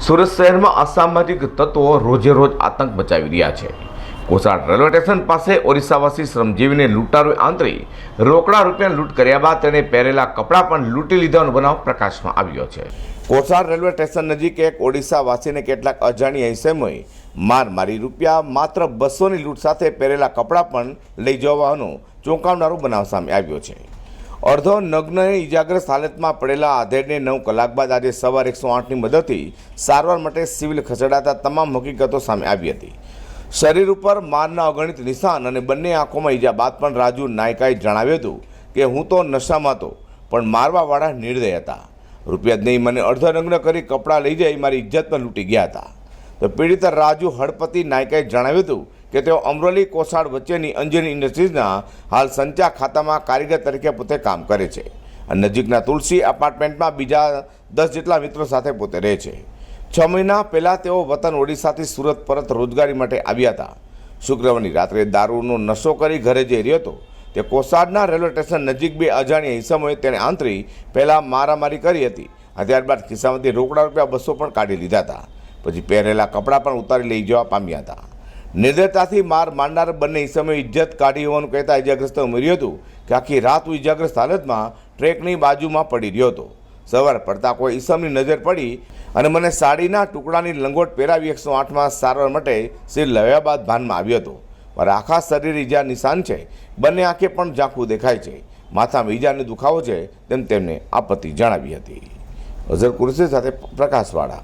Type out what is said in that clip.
સુરત શહેરમાં અસામાજિક તત્વો રોજે રોજ આતંક મચાવી રહ્યા છે. કોસાડ રેલવે સ્ટેશન પાસે ઓરિસ્સાવાસી શ્રમજીવીને લૂંટારોએ આંતરી રોકડા રૂપિયા લૂંટ કર્યા બાદ તેણે પહેરેલા કપડાં પણ લૂંટી લીધાનો બનાવ પ્રકાશમાં આવ્યો છે. કોસાડ રેલવે સ્ટેશન નજીક એક ઓડિશાવાસીને કેટલાક અજાણ્યા ઇસમોએ માર મારી રૂપિયા, માત્ર બસોની લૂંટ સાથે પહેરેલા કપડાં પણ લઈ જવાનો ચોંકાવનારો બનાવ સામે આવ્યો છે. અડધો નગ્ન ઇજાગ્રસ્ત હાલતમાં પડેલા આધેડને નવ કલાક બાદ આજે સવારે એકસો આઠની મદદથી સારવાર માટે સિવિલ ખસેડાતા તમામ હકીકતો સામે આવી હતી. શરીર ઉપર મારના અગણિત નિશાન અને બંને આંખોમાં ઈજા બાદ પણ રાજુ નાયકાએ જણાવ્યું હતું કે, હું તો નશામાં હતો, પણ મારવાવાળા નિર્દય હતા. રૂપિયા જ નહીં, મને અર્ધનગ્ન કરી કપડાં લઈ જઈ મારી ઇજ્જત પણ લૂંટી ગયા હતા. તો પીડિત રાજુ હળપતિ નાયકાએ જણાવ્યું હતું કે તેઓ અમરોલી કોસાડ વચ્ચેની અંજની ઇન્ડસ્ટ્રીઝના હાલ સંચા ખાતામાં કારીગર તરીકે પોતે કામ કરે છે. અને નજીકના તુલસી અપાર્ટમેન્ટમાં બીજા દસ જેટલા મિત્રો સાથે પોતે રહે છે. છ મહિના પહેલાં તેઓ વતન ઓડિશાથી સુરત પરત રોજગારી માટે આવ્યા હતા. શુક્રવારની રાત્રે દારૂનો નશો કરી ઘરે જઈ રહ્યો હતો. તે કોસાડના રેલવે સ્ટેશન નજીક બે અજાણ્યા ઈસમોએ તેને આંતરી પહેલાં મારામારી કરી હતી. અને ત્યારબાદ ખિસ્સામાંથી રોકડા રૂપિયા બસો પણ કાઢી લીધા હતા. પછી પહેરેલા કપડાં પણ ઉતારી લઈ જવા પામ્યા હતા. નિર્દયતાથી માર મારનાર બંને ઈસમે ઇજ્જત કાઢી હોવાનું કહેતા ઇજાગ્રસ્તે ઉમેર્યું હતું કે આખી રાત ઇજાગ્રસ્ત હાલતમાં ટ્રેકની બાજુમાં પડી રહ્યો હતો. સવાર પડતા કોઈ ઈસમની નજર પડી અને મને સાડીના ટુકડાની લંગોટ પહેરાવી એકસો આઠમાં સારવાર માટે સિર લવ્યા બાદ ભાનમાં આવ્યો હતો. મારા આખા શરીર ઈજા નિશાન છે. બંને આંખે પણ ઝાંખું દેખાય છે. માથામાં ઈજાને દુખાવો છે તેમ તેમને આપત્તિ જણાવી હતી. અઝર કુરશી સાથે પ્રકાશવાળા.